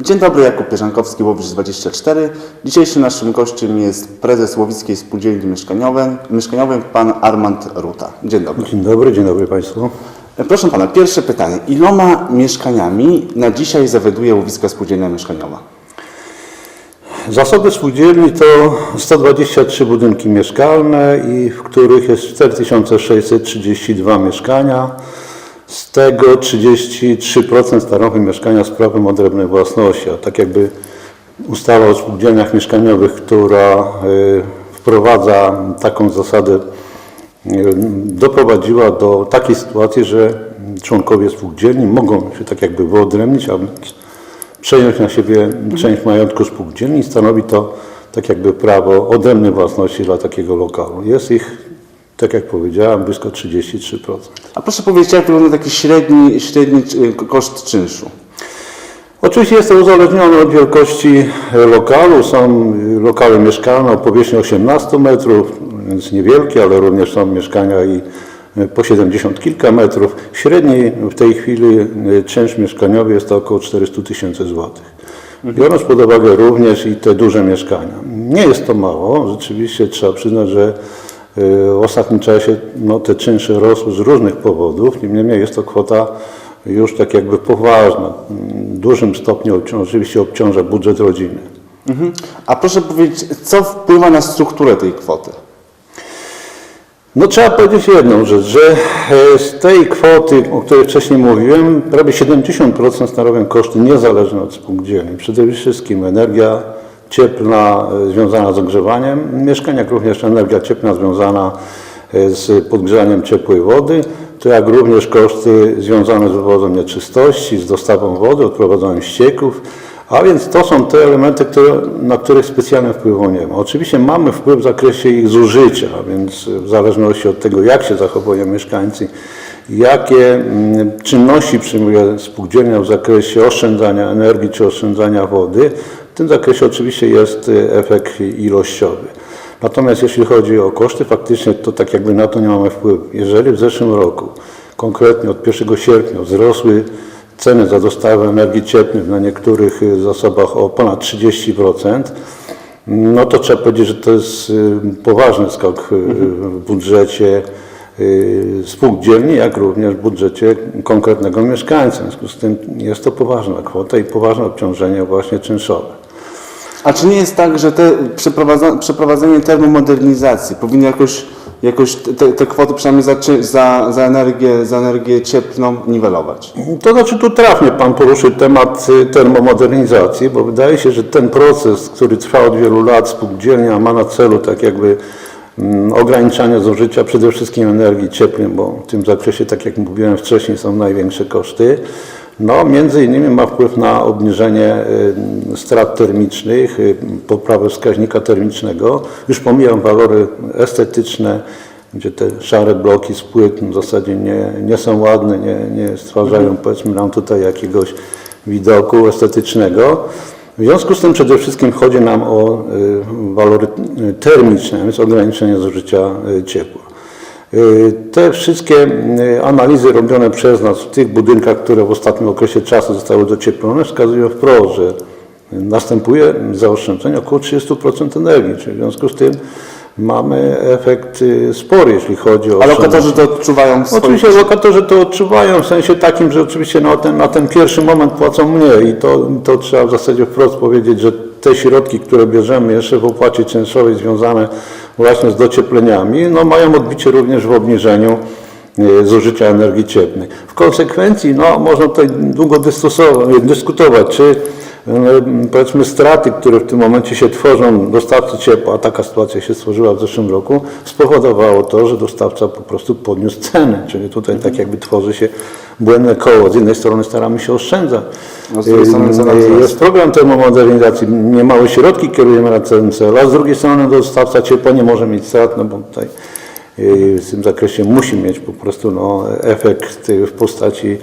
Dzień dobry, Jakub Pierzankowski, Łowisz 24. Dzisiejszym naszym gościem jest prezes Łowickiej Spółdzielni Mieszkaniowej, mieszkaniowej pan Armand Ruta. Dzień dobry. Dzień dobry, dzień dobry Państwu. Proszę pana, pierwsze pytanie. Iloma mieszkaniami na dzisiaj zawiaduje Łowiska Spółdzielnia Mieszkaniowa? Zasoby spółdzielni to 123 budynki mieszkalne i w których jest 4632 mieszkania. Z tego 33% stanowi mieszkania z prawem odrębnej własności. A tak jakby ustawa o spółdzielniach mieszkaniowych, która y, wprowadza taką zasadę, y, doprowadziła do takiej sytuacji, że członkowie spółdzielni mogą się tak jakby wyodrębnić, a przejąć na siebie część majątku spółdzielni i stanowi to tak jakby prawo odrębnej własności dla takiego lokalu. Jest ich, tak jak powiedziałem, blisko 33%. A proszę powiedzieć, jak wygląda taki średni, średni y, koszt czynszu? Oczywiście jest to uzależnione od wielkości e, lokalu. Są e, lokale mieszkalne o powierzchni 18 metrów, więc niewielkie, ale również są mieszkania i e, po 70 kilka metrów. Średni w tej chwili czynsz mieszkaniowy jest to około 400 tysięcy złotych. Biorąc pod uwagę również i te duże mieszkania. Nie jest to mało, rzeczywiście trzeba przyznać, że w ostatnim czasie no, te czynsze rosły z różnych powodów, niemniej jest to kwota już tak jakby poważna. W dużym stopniu obciąża, oczywiście obciąża budżet rodziny. Mhm. A proszę powiedzieć, co wpływa na strukturę tej kwoty? No trzeba powiedzieć jedną rzecz, że e, z tej kwoty, o której wcześniej mówiłem, prawie 70% stanowią koszty niezależne od spółdzielni. Przede wszystkim energia cieplna e, związana z ogrzewaniem mieszkań, jak również energia cieplna związana e, z podgrzaniem ciepłej wody, to jak również koszty związane z wywozem nieczystości, z dostawą wody, odprowadzeniem ścieków, a więc to są te elementy, które, na których specjalnym wpływu nie ma. Oczywiście mamy wpływ w zakresie ich zużycia, więc w zależności od tego, jak się zachowują mieszkańcy, jakie mm, czynności przyjmuje spółdzielnia w zakresie oszczędzania energii czy oszczędzania wody, tym zakresie oczywiście jest y, efekt ilościowy. Natomiast jeśli chodzi o koszty, faktycznie to tak jakby na to nie mamy wpływu. Jeżeli w zeszłym roku, konkretnie od 1 sierpnia wzrosły ceny za dostawę energii cieplnej na niektórych y, zasobach o ponad 30%, no to trzeba powiedzieć, że to jest y, poważny skok y, w budżecie spółdzielni, jak również w budżecie konkretnego mieszkańca. W związku z tym jest to poważna kwota i poważne obciążenie właśnie czynszowe. A czy nie jest tak, że te przeprowadza, przeprowadzenie termomodernizacji powinno jakoś, jakoś te, te kwoty przynajmniej za, za, za, energię, za energię cieplną niwelować? To znaczy tu trafnie Pan poruszył temat y, termomodernizacji, bo wydaje się, że ten proces, który trwa od wielu lat spółdzielnia ma na celu tak jakby mm, ograniczanie zużycia przede wszystkim energii cieplnej, bo w tym zakresie, tak jak mówiłem wcześniej, są największe koszty. No, między innymi ma wpływ na obniżenie y, strat termicznych, y, poprawę wskaźnika termicznego. Już pomijam walory estetyczne, gdzie te szare bloki z płyt w zasadzie nie, nie są ładne, nie, nie stwarzają powiedzmy nam tutaj jakiegoś widoku estetycznego. W związku z tym przede wszystkim chodzi nam o y, walory termiczne, więc ograniczenie zużycia ciepła. Y, Te wszystkie y, analizy robione przez nas w tych budynkach, które w ostatnim okresie czasu zostały docieplone, wskazują wprost, że następuje zaoszczędzenie około 30% energii, czyli w związku z tym mamy efekt spory, jeśli chodzi o A lokatorzy to odczuwają w. Oczywiście lokatorzy to odczuwają w sensie takim, że oczywiście na ten, na ten pierwszy moment płacą mniej i to, to trzeba w zasadzie wprost powiedzieć, że te środki, które bierzemy jeszcze w opłacie czynszowej związane właśnie z dociepleniami, no mają odbicie również w obniżeniu e, zużycia energii cieplnej. W konsekwencji no, można tutaj długo dyskutować, czy powiedzmy straty, które w tym momencie się tworzą dostawcy ciepła, a taka sytuacja się stworzyła w zeszłym roku, spowodowało to, że dostawca po prostu podniósł ceny, czyli tutaj tak jakby tworzy się błędne koło. Z jednej strony staramy się oszczędzać. Wzrasta. Jest program termomodernizacji, niemałe środki kierujemy na ten cel, a z drugiej strony dostawca ciepła nie może mieć strat, no bo tutaj yy, w tym zakresie musi mieć po prostu no, efekt w postaci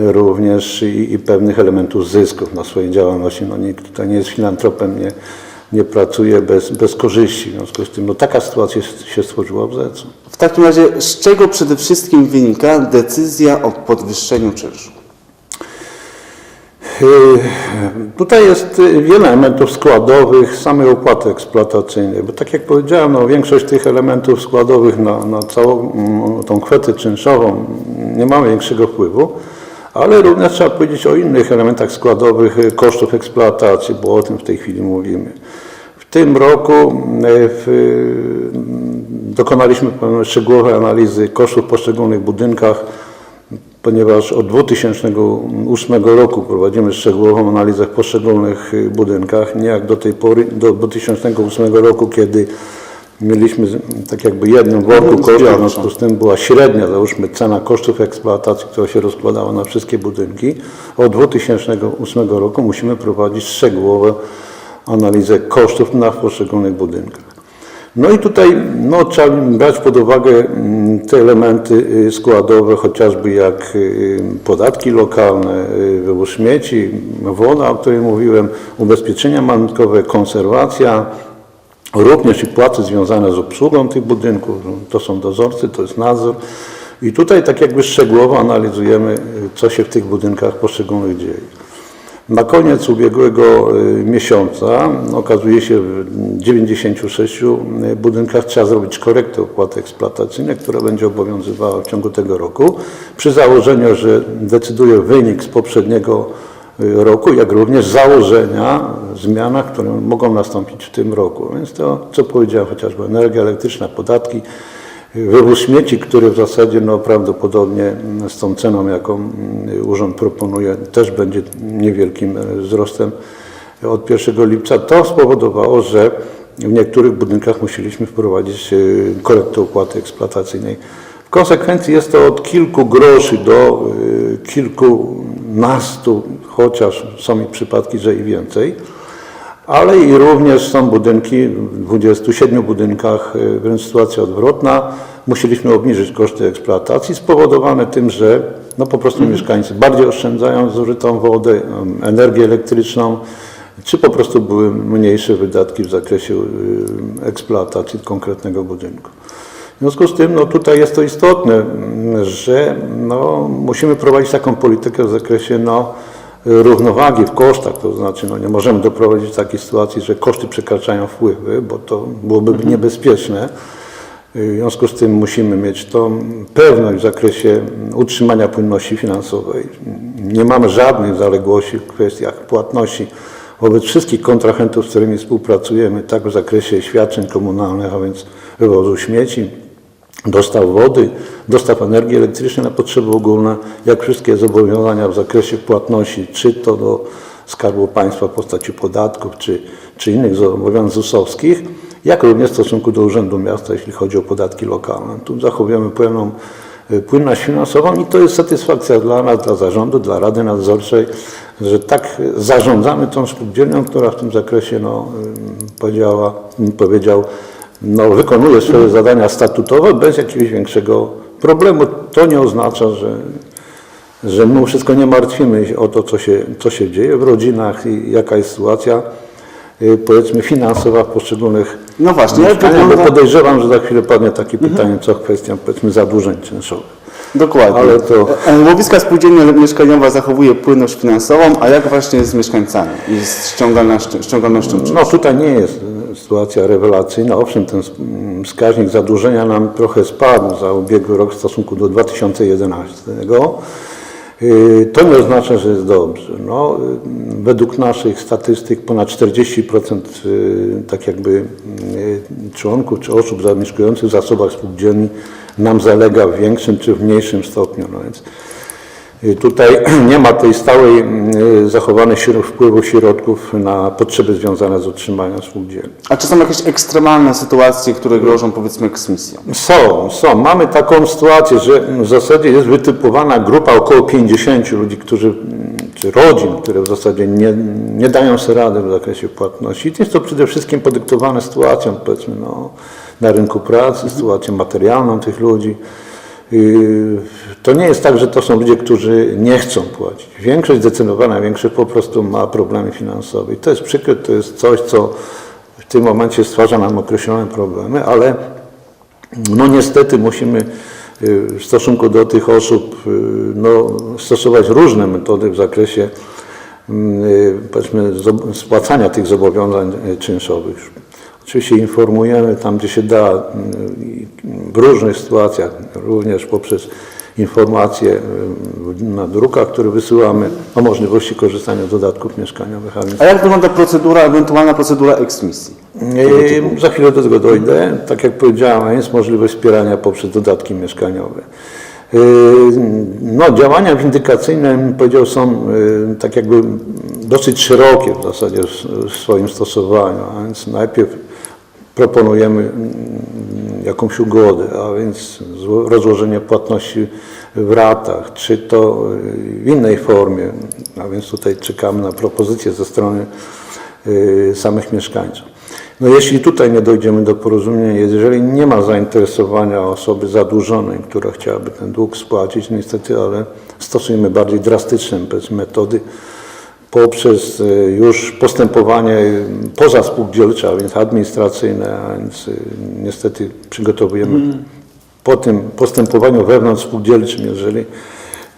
również i, i pewnych elementów zysków na swojej działalności. No, nikt tutaj nie jest filantropem, nie, nie pracuje bez, bez korzyści. W związku z tym no, taka sytuacja się- stworzyła w ZEC-u. W takim razie, z czego przede wszystkim wynika decyzja o podwyższeniu czynszu? Tutaj jest y, wiele elementów składowych samej opłaty eksploatacyjnej, bo tak jak powiedziałem, no, większość tych elementów składowych na, na całą mm, tą kwotę czynszową nie mamy większego wpływu, ale również trzeba powiedzieć o innych elementach składowych y, kosztów eksploatacji, bo o tym w tej chwili mówimy. W tym roku y, w, y, dokonaliśmy szczegółowej analizy kosztów w poszczególnych budynkach, ponieważ od 2008 roku prowadzimy szczegółową analizę w poszczególnych budynkach, nie jak do tej pory, do 2008 roku, kiedy mieliśmy tak jakby jedną worku Mhm, kosztów, w związku z tym była średnia, załóżmy, cena kosztów eksploatacji, która się rozkładała na wszystkie budynki. Od 2008 roku musimy prowadzić szczegółową analizę kosztów na poszczególnych budynkach. No i tutaj no, trzeba brać pod uwagę mm, te elementy y, składowe, chociażby jak y, podatki lokalne, y, wywóz śmieci, woda, o której mówiłem, ubezpieczenia majątkowe, konserwacja, również i płace związane z obsługą tych budynków. To są dozorcy, to jest nadzór. I tutaj tak jakby szczegółowo analizujemy, y, co się w tych budynkach poszczególnych dzieje. Na koniec ubiegłego y, miesiąca okazuje się w 96 budynkach trzeba zrobić korektę opłaty eksploatacyjnej, która będzie obowiązywała w ciągu tego roku, przy założeniu, że decyduje wynik z poprzedniego y, roku, jak również założenia, zmianach, które mogą nastąpić w tym roku. Więc to, co powiedziałem, chociażby energia elektryczna, podatki, Wywóz śmieci, który w zasadzie no, prawdopodobnie mm, z tą ceną, jaką urząd proponuje, też będzie niewielkim wzrostem od 1 lipca. To spowodowało, że w niektórych budynkach musieliśmy wprowadzić korektę opłaty eksploatacyjnej. W konsekwencji jest to od kilku groszy do kilkunastu, chociaż są i przypadki, że i więcej ale i również są budynki, w 27 budynkach y, wręcz sytuacja odwrotna. Musieliśmy obniżyć koszty eksploatacji spowodowane tym, że no po prostu mieszkańcy bardziej oszczędzają zużytą wodę, em, energię elektryczną, czy po prostu były mniejsze wydatki w zakresie y, eksploatacji konkretnego budynku. W związku z tym no, tutaj jest to istotne, że no, musimy prowadzić taką politykę w zakresie no, równowagi w kosztach, to znaczy no, nie możemy doprowadzić do takiej sytuacji, że koszty przekraczają wpływy, bo to byłoby niebezpieczne. W związku z tym musimy mieć tą pewność w zakresie utrzymania płynności finansowej. Nie mamy żadnych zaległości w kwestiach płatności wobec wszystkich kontrahentów, z którymi współpracujemy, tak w zakresie świadczeń komunalnych, a więc wywozu śmieci, dostaw wody, dostaw energii elektrycznej na potrzeby ogólne, jak wszystkie zobowiązania w zakresie płatności, czy to do Skarbu Państwa w postaci podatków, czy, czy innych zobowiązań ZUS-owskich, jak również w stosunku do Urzędu Miasta, jeśli chodzi o podatki lokalne. Tu zachowujemy pełną y, płynność finansową i to jest satysfakcja dla nas, dla zarządu, dla Rady Nadzorczej, że tak zarządzamy tą spółdzielnią, która w tym zakresie no, powiedziała, powiedział, no, wykonuje swoje zadania statutowe bez jakiegoś większego problemu. To nie oznacza, że, że my wszystko nie martwimy się o to, co się, co się dzieje w rodzinach i jaka jest sytuacja, y, powiedzmy, finansowa w poszczególnych No właśnie, jak mieszkaniach, bo wygląda- podejrzewam, że za chwilę padnie takie pytanie, co kwestia, powiedzmy, zadłużeń czynszowych. Dokładnie. Ale to- E, Łowiska spółdzielnia mieszkaniowa zachowuje płynność finansową, a jak właśnie jest z mieszkańcami i z ściągalnością? ściągalnością No tutaj nie jest e, sytuacja rewelacyjna. Owszem, ten s- m, wskaźnik zadłużenia nam trochę spadł za ubiegły rok w stosunku do 2011. Yy, To nie oznacza, że jest dobrze. No, yy, według naszych statystyk ponad 40% yy, tak jakby członków czy osób zamieszkujących w zasobach spółdzielni nam zalega w większym czy w mniejszym stopniu. No więc Tutaj nie ma tej stałej y, zachowanej środ- wpływu środków na potrzeby związane z utrzymaniem spółdzielni. A czy są jakieś ekstremalne sytuacje, które grożą powiedzmy eksmisją? Są, są. Mamy taką sytuację, że w zasadzie jest wytypowana grupa około 50 ludzi, którzy, mm, czy rodzin, które w zasadzie nie, nie dają sobie rady w zakresie płatności. I jest to przede wszystkim podyktowane sytuacją, powiedzmy, no, na rynku pracy, sytuacją materialną tych ludzi. Yy, To nie jest tak, że to są ludzie, którzy nie chcą płacić. Większość, zdecydowana większość po prostu ma problemy finansowe. I to jest przykre, to jest coś, co w tym momencie stwarza nam określone problemy, ale no niestety musimy y, w stosunku do tych osób y, no, stosować różne metody w zakresie mm, y, powiedzmy, spłacania tych zobowiązań y, czynszowych. Oczywiście informujemy tam, gdzie się da, w różnych sytuacjach, również poprzez informacje na drukach, które wysyłamy o możliwości korzystania z dodatków mieszkaniowych. A więc A jak wygląda procedura, ewentualna procedura eksmisji? E, Za chwilę do tego dojdę. Tak jak powiedziałem, jest możliwość wspierania poprzez dodatki mieszkaniowe. E, No, działania windykacyjne, bym powiedział, są e, tak jakby dosyć szerokie w zasadzie w swoim stosowaniu, a więc najpierw proponujemy mm, jakąś ugodę, a więc zło- rozłożenie płatności w ratach, czy to y, w innej formie, a więc tutaj czekamy na propozycje ze strony y, samych mieszkańców. No jeśli tutaj nie dojdziemy do porozumienia, jeżeli nie ma zainteresowania osoby zadłużonej, która chciałaby ten dług spłacić, niestety, ale stosujemy bardziej drastyczne metody, poprzez y, już postępowanie pozaspółdzielcze, a więc administracyjne, a więc y, niestety przygotowujemy po tym postępowaniu wewnątrz spółdzielczym, jeżeli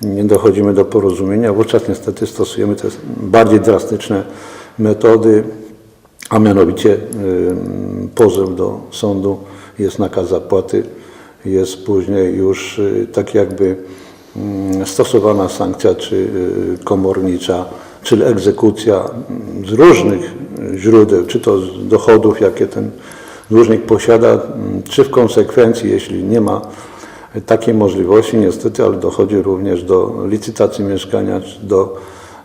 nie dochodzimy do porozumienia, wówczas niestety stosujemy te bardziej drastyczne metody, a mianowicie y, pozew do sądu, jest nakaz zapłaty, jest później już tak jakby mm, stosowana sankcja czy komornicza, czyli egzekucja z różnych źródeł, czy to z dochodów, jakie ten dłużnik posiada, czy w konsekwencji, jeśli nie ma takiej możliwości, niestety, ale dochodzi również do licytacji mieszkania, czy do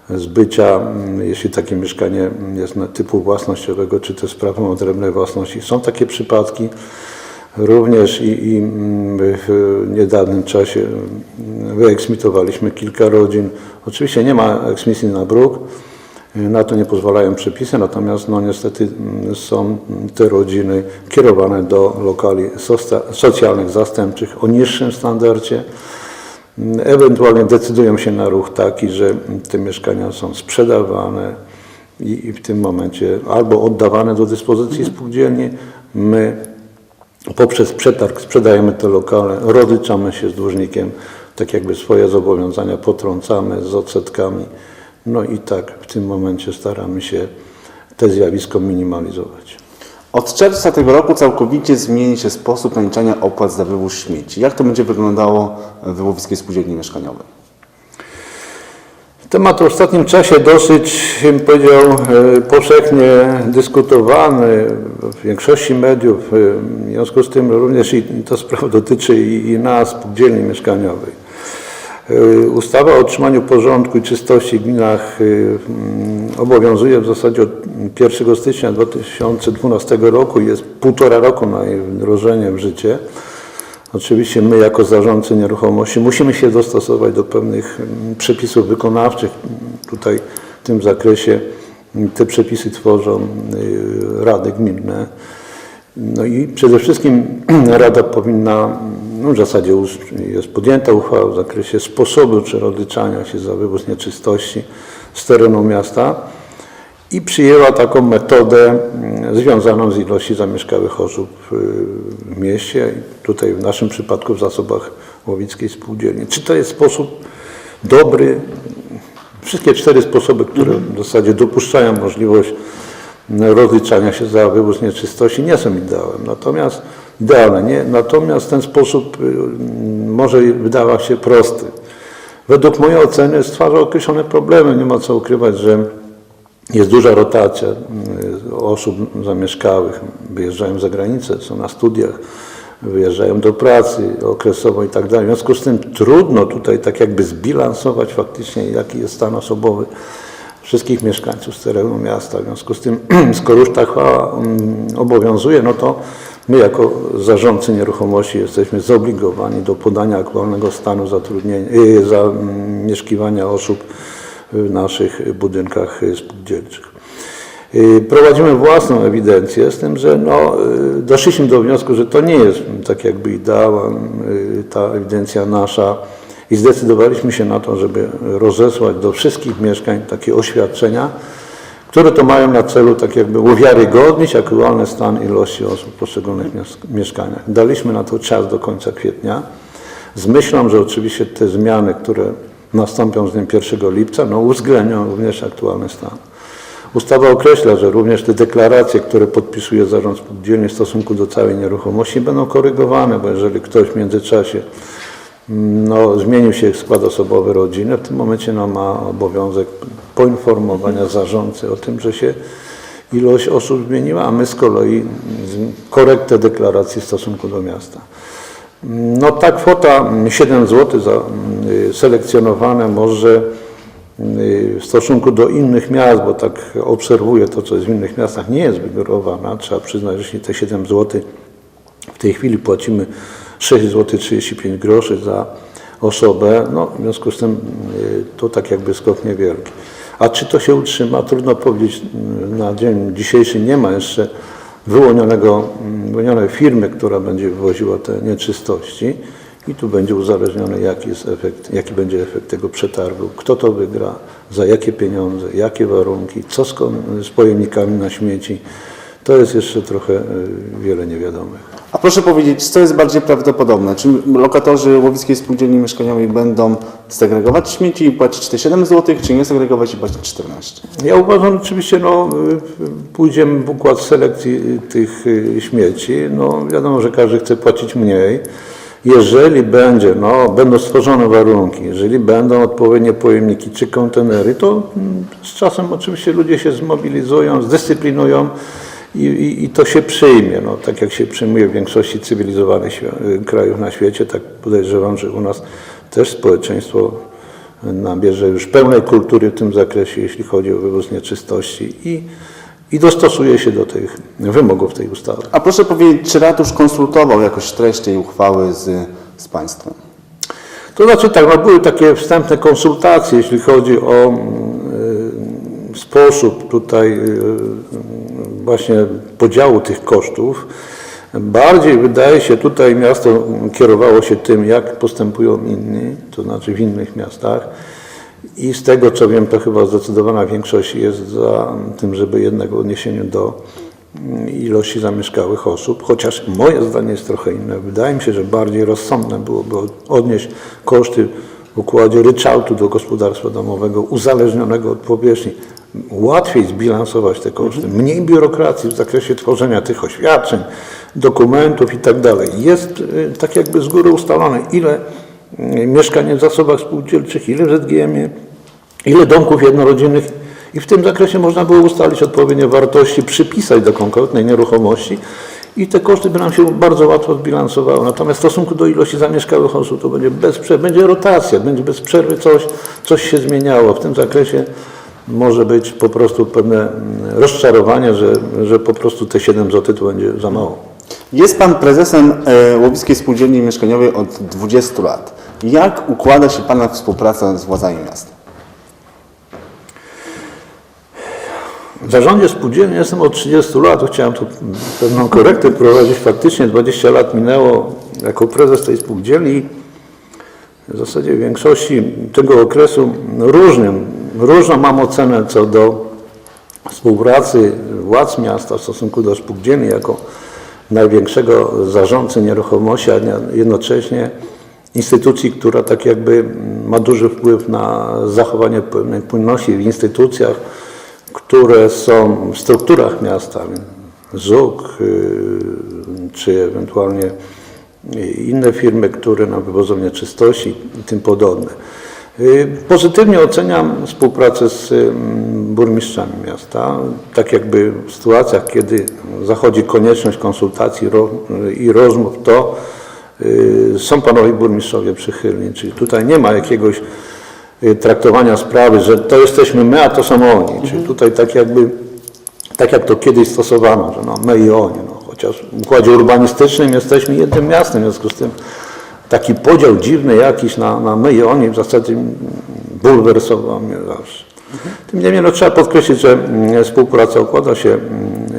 zbycia, jeśli takie mieszkanie jest typu własnościowego, czy też prawem odrębnej własności. Są takie przypadki. Również i, i mm, w niedawnym czasie wyeksmitowaliśmy kilka rodzin. Oczywiście nie ma eksmisji na bruk, na to nie pozwalają przepisy, natomiast no niestety mm, są te rodziny kierowane do lokali socjalnych zastępczych o niższym standardzie. Mm, Ewentualnie decydują się na ruch taki, że te mieszkania są sprzedawane i, i w tym momencie albo oddawane do dyspozycji spółdzielni. My poprzez przetarg sprzedajemy te lokale, rozliczamy się z dłużnikiem, tak jakby swoje zobowiązania potrącamy z odsetkami. No i tak w tym momencie staramy się te zjawisko minimalizować. Od czerwca tego roku całkowicie zmieni się sposób naliczania opłat za wywóz śmieci. Jak to będzie wyglądało w Wyłowiskiej Spółdzielni Mieszkaniowej? Temat w ostatnim czasie dosyć, powiedział, e, powszechnie dyskutowany w większości mediów. e, W związku z tym również i ta sprawa dotyczy i, i nas, spółdzielni mieszkaniowej. E, Ustawa o utrzymaniu porządku i czystości w gminach mm, obowiązuje w zasadzie od 1 stycznia 2012 roku. Jest półtora roku na jej wdrożenie w życie. Oczywiście my jako zarządcy nieruchomości musimy się dostosować do pewnych mm, przepisów wykonawczych. Tutaj w tym zakresie mm, te przepisy tworzą y, rady gminne. No i przede wszystkim Rada powinna, no w zasadzie jest podjęta uchwała w zakresie sposobu czy rozliczania się za wywóz nieczystości z terenu miasta i przyjęła taką metodę mm, związaną z ilości zamieszkałych osób y, w mieście, tutaj w naszym przypadku w zasobach Łowickiej Spółdzielni. Czy to jest sposób dobry? Wszystkie cztery sposoby, które w zasadzie dopuszczają możliwość rozliczania się za wywóz nieczystości nie są ideałem. Natomiast idealne nie. Natomiast ten sposób y, może wydawać się prosty. Według mojej oceny stwarza określone problemy. Nie ma co ukrywać, że jest duża rotacja y, osób zamieszkałych, wyjeżdżają za granicę, są na studiach, wyjeżdżają do pracy okresowo i tak dalej. W związku z tym trudno tutaj tak jakby zbilansować faktycznie, jaki jest stan osobowy wszystkich mieszkańców z terenu miasta. W związku z tym, skoro już ta chwała mm, obowiązuje, no to my jako zarządcy nieruchomości jesteśmy zobligowani do podania aktualnego stanu zatrudnienia, y, zamieszkiwania osób w naszych budynkach spółdzielczych. Y, Prowadzimy własną ewidencję, z tym, że no, y, doszliśmy do wniosku, że to nie jest tak jakby ideałem, y, ta ewidencja nasza i zdecydowaliśmy się na to, żeby rozesłać do wszystkich mieszkań takie oświadczenia, które to mają na celu tak jakby uwiarygodnić aktualny stan ilości osób w poszczególnych mies- mieszkaniach. Daliśmy na to czas do końca kwietnia z myślą, że oczywiście te zmiany, które nastąpią z dniem 1 lipca, no uwzględnią również aktualny stan. Ustawa określa, że również te deklaracje, które podpisuje zarząd spółdzielni w stosunku do całej nieruchomości będą korygowane, bo jeżeli ktoś w międzyczasie mm, no, zmienił się skład osobowy rodziny, w tym momencie no, ma obowiązek poinformowania zarządcy o tym, że się ilość osób zmieniła, a my z kolei korektę deklaracji w stosunku do miasta. No ta kwota 7 zł za y, selekcjonowane może y, w stosunku do innych miast, bo tak obserwuję to, co jest w innych miastach, nie jest wygórowana. Trzeba przyznać, że jeśli te 7 zł w tej chwili płacimy 6 zł 35 groszy za osobę, no w związku z tym y, to tak jakby skok niewielki. A czy to się utrzyma? Trudno powiedzieć. y, Na dzień dzisiejszy nie ma jeszcze wyłonionego, mm, wyłonionej firmy, która będzie wywoziła te nieczystości i tu będzie uzależnione jaki jest efekt, jaki będzie efekt tego przetargu, kto to wygra, za jakie pieniądze, jakie warunki, co z, z pojemnikami na śmieci. To jest jeszcze trochę y, wiele niewiadomych. A proszę powiedzieć, co jest bardziej prawdopodobne? Czy lokatorzy Łowickiej Spółdzielni Mieszkaniowej będą segregować śmieci i płacić te 7 zł, czy nie segregować i płacić 14? Ja uważam oczywiście, no, y, pójdziemy w układ selekcji y, tych śmieci. No, wiadomo, że każdy chce płacić mniej. Jeżeli będzie, no, będą stworzone warunki, jeżeli będą odpowiednie pojemniki czy kontenery, to mm, z czasem oczywiście ludzie się zmobilizują, zdyscyplinują i, i, i to się przyjmie. No, tak jak się przyjmuje w większości cywilizowanych y, krajów na świecie, tak podejrzewam, że u nas też społeczeństwo nabierze już pełnej kultury w tym zakresie, jeśli chodzi o wywóz nieczystości i, i dostosuje się do tych wymogów tej ustawy. A proszę powiedzieć, czy ratusz konsultował jakoś treść tej uchwały z, z państwem? To znaczy tak, no były takie wstępne konsultacje, jeśli chodzi o mm, y, sposób tutaj y, właśnie podziału tych kosztów. Bardziej wydaje się tutaj miasto kierowało się tym, jak postępują inni, to znaczy w innych miastach. I z tego co wiem, to chyba zdecydowana większość jest za tym, żeby jednak w odniesieniu do mm, ilości zamieszkałych osób, chociaż moje zdanie jest trochę inne. Wydaje mi się, że bardziej rozsądne byłoby odnieść koszty w układzie ryczałtu do gospodarstwa domowego uzależnionego od powierzchni. Łatwiej zbilansować te koszty, mniej biurokracji w zakresie tworzenia tych oświadczeń, dokumentów i tak dalej. Jest y, tak jakby z góry ustalone, ile mieszkań jest w zasobach spółdzielczych, ile w ZGM-ie, ile domków jednorodzinnych i w tym zakresie można było ustalić odpowiednie wartości, przypisać do konkretnej nieruchomości i te koszty by nam się bardzo łatwo zbilansowały. Natomiast w stosunku do ilości zamieszkałych osób to będzie bez przerwy, będzie rotacja, będzie bez przerwy coś, coś się zmieniało. W tym zakresie może być po prostu pewne mm, rozczarowanie, że, że po prostu te 7 zł to będzie za mało. Jest Pan prezesem e, Łowickiej Spółdzielni Mieszkaniowej od 20 lat. Jak układa się Pana współpraca z władzami miasta? W zarządzie spółdzielni jestem od 30 lat, chciałem tu pewną korektę wprowadzić. Faktycznie 20 lat minęło jako prezes tej spółdzielni. W zasadzie w większości tego okresu różnym, różną mam ocenę co do współpracy władz miasta w stosunku do spółdzielni jako największego zarządcy nieruchomości, a nie- jednocześnie instytucji, która tak jakby ma duży wpływ na zachowanie płynności w instytucjach, które są w strukturach miasta, ZUK, y, czy ewentualnie inne firmy, które nam wywodzą nieczystości i tym podobne. Y, Pozytywnie oceniam współpracę z burmistrzami miasta, tak jakby w sytuacjach, kiedy zachodzi konieczność konsultacji ro- i rozmów, to y, są panowie burmistrzowie przychylni, czyli tutaj nie ma jakiegoś y, traktowania sprawy, że to jesteśmy my, a to są oni, czyli tutaj tak jakby, tak jak to kiedyś stosowano, że no my i oni, no, chociaż w układzie urbanistycznym jesteśmy jednym miastem, w związku z tym taki podział dziwny jakiś na, na my i oni w zasadzie bulwersował mnie zawsze. Tym niemniej no, trzeba podkreślić, że mm, współpraca układa się mm,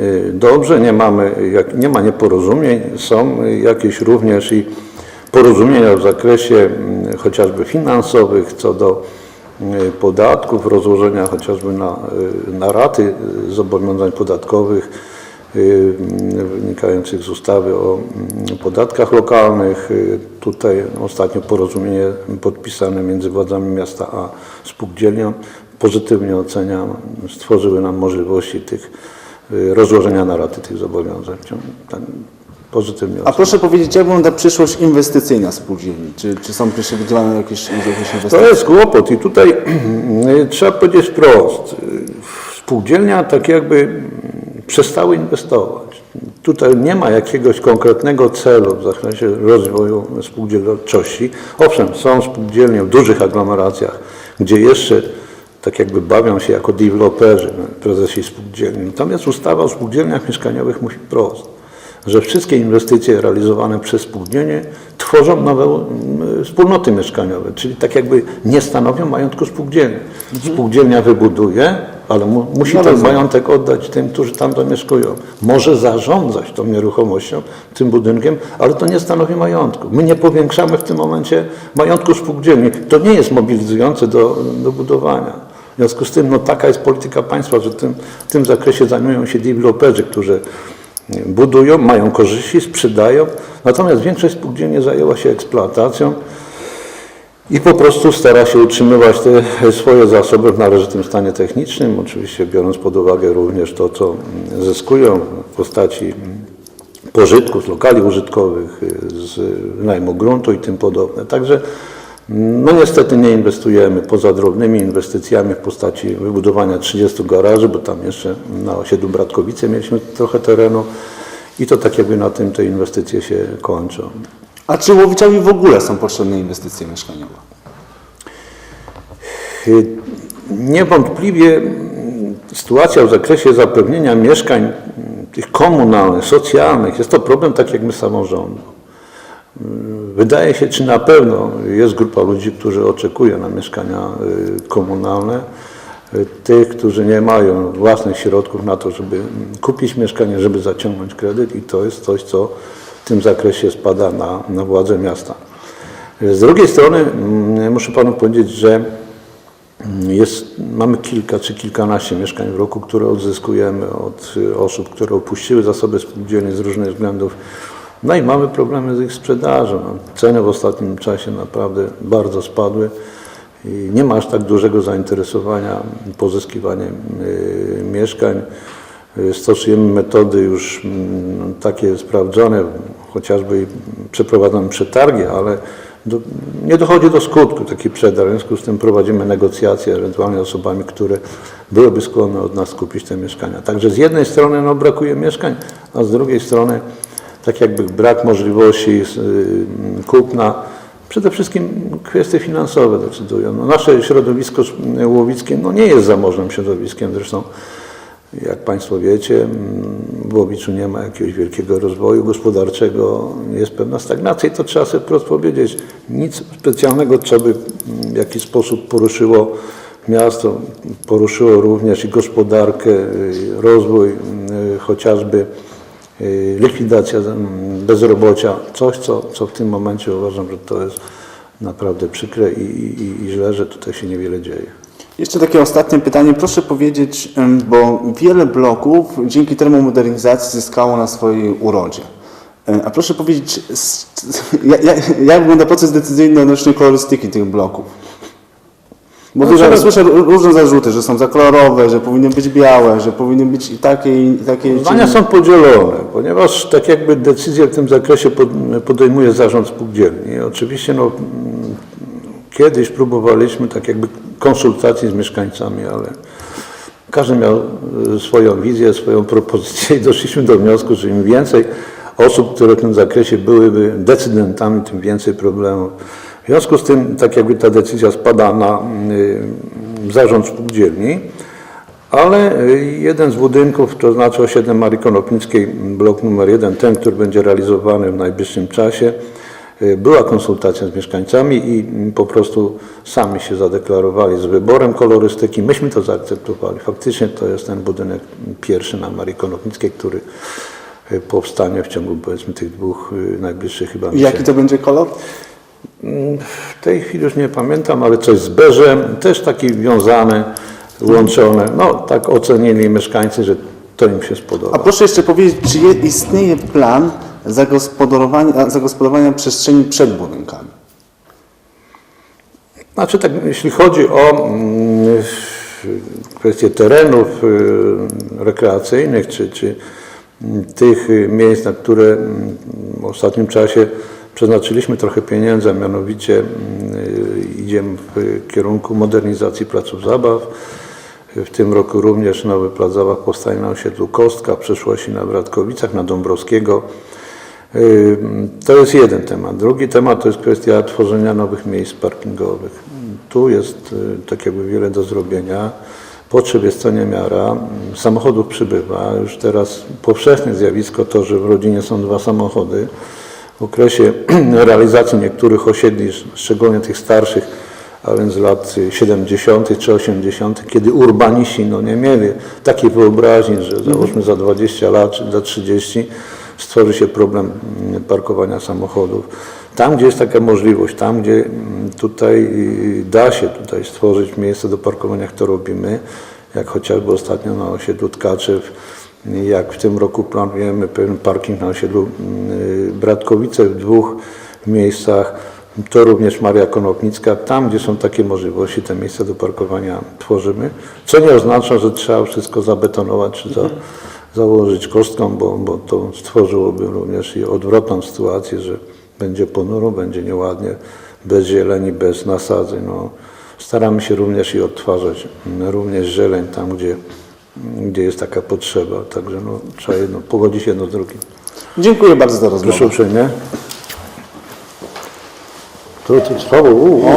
y, dobrze, nie, mamy, nie ma nieporozumień, są jakieś również i porozumienia w zakresie mm, chociażby finansowych co do podatków, rozłożenia chociażby na, y, na raty y, zobowiązań podatkowych. Y, wynikających z ustawy o mm, podatkach lokalnych. Y, Tutaj ostatnio porozumienie podpisane między władzami miasta a spółdzielnią pozytywnie oceniam. Stworzyły nam możliwości tych y, rozłożenia na raty tych zobowiązań. Pozytywnie A oceniam. proszę powiedzieć, jak wygląda przyszłość inwestycyjna spółdzielni? Czy, czy są przewidywane jakieś, jakieś To inwestycje? jest kłopot i tutaj trzeba powiedzieć wprost. Spółdzielnia tak jakby przestały inwestować. Tutaj nie ma jakiegoś konkretnego celu w zakresie rozwoju spółdzielczości. Owszem, są spółdzielnie w dużych aglomeracjach, gdzie jeszcze tak jakby bawią się jako deweloperzy, prezesi spółdzielni. Natomiast ustawa o spółdzielniach mieszkaniowych mówi wprost, że wszystkie inwestycje realizowane przez spółdzielnie tworzą nowe mm, wspólnoty mieszkaniowe, czyli tak jakby nie stanowią majątku spółdzielni. Spółdzielnia wybuduje, ale mu, musi No ten rozumiem. majątek oddać tym, którzy tam domieszkują. Może zarządzać tą nieruchomością, tym budynkiem, ale to nie stanowi majątku. My nie powiększamy w tym momencie majątku spółdzielni. To nie jest mobilizujące do, do budowania. W związku z tym no, taka jest polityka państwa, że tym, w tym zakresie zajmują się deweloperzy, którzy budują, mają korzyści, sprzedają, natomiast większość spółdzielni zajęła się eksploatacją i po prostu stara się utrzymywać te swoje zasoby w należytym stanie technicznym, oczywiście biorąc pod uwagę również to, co zyskują w postaci pożytku z lokali użytkowych, z najmu gruntu i tym podobne. Także no niestety nie inwestujemy poza drobnymi inwestycjami w postaci wybudowania 30 garaży, bo tam jeszcze na osiedlu Bratkowice mieliśmy trochę terenu i to tak jakby na tym te inwestycje się kończą. A czy Łowiczowi w ogóle są potrzebne inwestycje mieszkaniowe? Niewątpliwie sytuacja w zakresie zapewnienia mieszkań tych komunalnych, socjalnych, jest to problem tak jak my samorządu. Y, Wydaje się, czy na pewno jest grupa ludzi, którzy oczekuje na mieszkania y, komunalne, y, tych, którzy nie mają własnych środków na to, żeby mm, kupić mieszkanie, żeby zaciągnąć kredyt i to jest coś, co w tym zakresie spada na, na władze miasta. Z drugiej strony mm, muszę panu powiedzieć, że jest, mamy kilka czy kilkanaście mieszkań w roku, które odzyskujemy od y, osób, które opuściły zasoby spółdzielni z różnych względów. No i mamy problemy z ich sprzedażą. Ceny w ostatnim czasie naprawdę bardzo spadły i nie ma aż tak dużego zainteresowania pozyskiwaniem y, mieszkań. Y, Stosujemy metody już mm, takie sprawdzone, chociażby przeprowadzamy przetargi, ale do, nie dochodzi do skutku taki przetarg. W związku z tym prowadzimy negocjacje ewentualnie z osobami, które byłyby skłonne od nas kupić te mieszkania. Także z jednej strony no, brakuje mieszkań, a z drugiej strony tak jakby brak możliwości y, kupna. Przede wszystkim kwestie finansowe decydują. No, nasze środowisko łowickie no, nie jest zamożnym środowiskiem, zresztą jak Państwo wiecie, w Łowiczu nie ma jakiegoś wielkiego rozwoju gospodarczego, jest pewna stagnacja i to trzeba sobie wprost powiedzieć. Nic specjalnego, co by w jakiś sposób poruszyło miasto, poruszyło również i gospodarkę, rozwój, chociażby likwidacja mm, bezrobocia. Coś, co, co w tym momencie uważam, że to jest naprawdę przykre i, i, i źle, że tutaj się niewiele dzieje. Jeszcze takie ostatnie pytanie. Proszę powiedzieć, bo wiele bloków dzięki termomodernizacji zyskało na swojej urodzie. E, A proszę powiedzieć, jak, jak wygląda proces decyzyjny odnośnie kolorystyki tych bloków? Bo No, trzeba- słyszę ró- różne zarzuty, że są za kolorowe, że powinny być białe, że powinny być i takie, i takie. Zdania są podzielone, ponieważ tak jakby decyzje w tym zakresie pod- podejmuje zarząd spółdzielni. Oczywiście no, mm, kiedyś próbowaliśmy tak jakby konsultacji z mieszkańcami, ale każdy miał e, swoją wizję, swoją propozycję i doszliśmy do wniosku, że im więcej osób, które w tym zakresie byłyby decydentami, tym więcej problemów. W związku z tym tak jakby ta decyzja spada na y, zarząd spółdzielni. Ale y, jeden z budynków, to znaczy osiedle Marii Konopnickiej, blok numer jeden, ten, który będzie realizowany w najbliższym czasie, y, była konsultacja z mieszkańcami i po prostu sami się zadeklarowali z wyborem kolorystyki. Myśmy to zaakceptowali. Faktycznie to jest ten budynek pierwszy na Marii Konopnickiej, który powstanie w ciągu powiedzmy tych dwóch najbliższych chyba jaki to będzie kolor? W tej chwili już nie pamiętam, ale coś z beżem, też taki wiązane, łączone. No tak ocenili mieszkańcy, że to im się A spodoba. proszę jeszcze powiedzieć, czy je, istnieje plan zagospodarowania, zagospodarowania przestrzeni przed budynkami? Znaczy tak, jeśli chodzi o mm, kwestie terenów y, rekreacyjnych, czy, czy mm, tych y, miejsc, na które mm, w ostatnim czasie przeznaczyliśmy trochę pieniędzy, a mianowicie mm, y, idziemy w kierunku modernizacji placów zabaw. W tym roku również nowy plac zabaw powstaje na osiedlu Kostka, w przyszłości na Bratkowicach, na Dąbrowskiego. Y, To jest jeden temat. Drugi temat to jest kwestia tworzenia nowych miejsc parkingowych. Tu jest y, tak jakby wiele do zrobienia. Potrzeb jest co niemiara. Samochodów przybywa. Już teraz powszechne zjawisko to, że w rodzinie są dwa samochody. W okresie realizacji niektórych osiedli, szczególnie tych starszych, a więc lat 70. czy 80., kiedy urbaniści no, nie mieli takiej wyobraźni, że załóżmy za 20 lat czy za 30 stworzy się problem mm, parkowania samochodów. Tam, gdzie jest taka możliwość, tam, gdzie mm, tutaj y, da się tutaj stworzyć miejsce do parkowania, to robimy, jak chociażby ostatnio na osiedlu Tkaczew, jak w tym roku planujemy pewien parking na osiedlu y, Bratkowice w dwóch miejscach, to również Maria Konopnicka. Tam, gdzie są takie możliwości, te miejsca do parkowania tworzymy, co nie oznacza, że trzeba wszystko zabetonować czy za, założyć kostką, bo, bo to stworzyłoby również i odwrotną sytuację, że będzie ponuro, będzie nieładnie, bez zieleni, bez nasadzeń. No, staramy się również i odtwarzać mm, również zieleń tam, gdzie, gdzie jest taka potrzeba. Także no, trzeba jedno, pogodzić jedno z drugim. Dziękuję bardzo za rozmowę. Proszę uprzejmie. To, to trwało. u, u.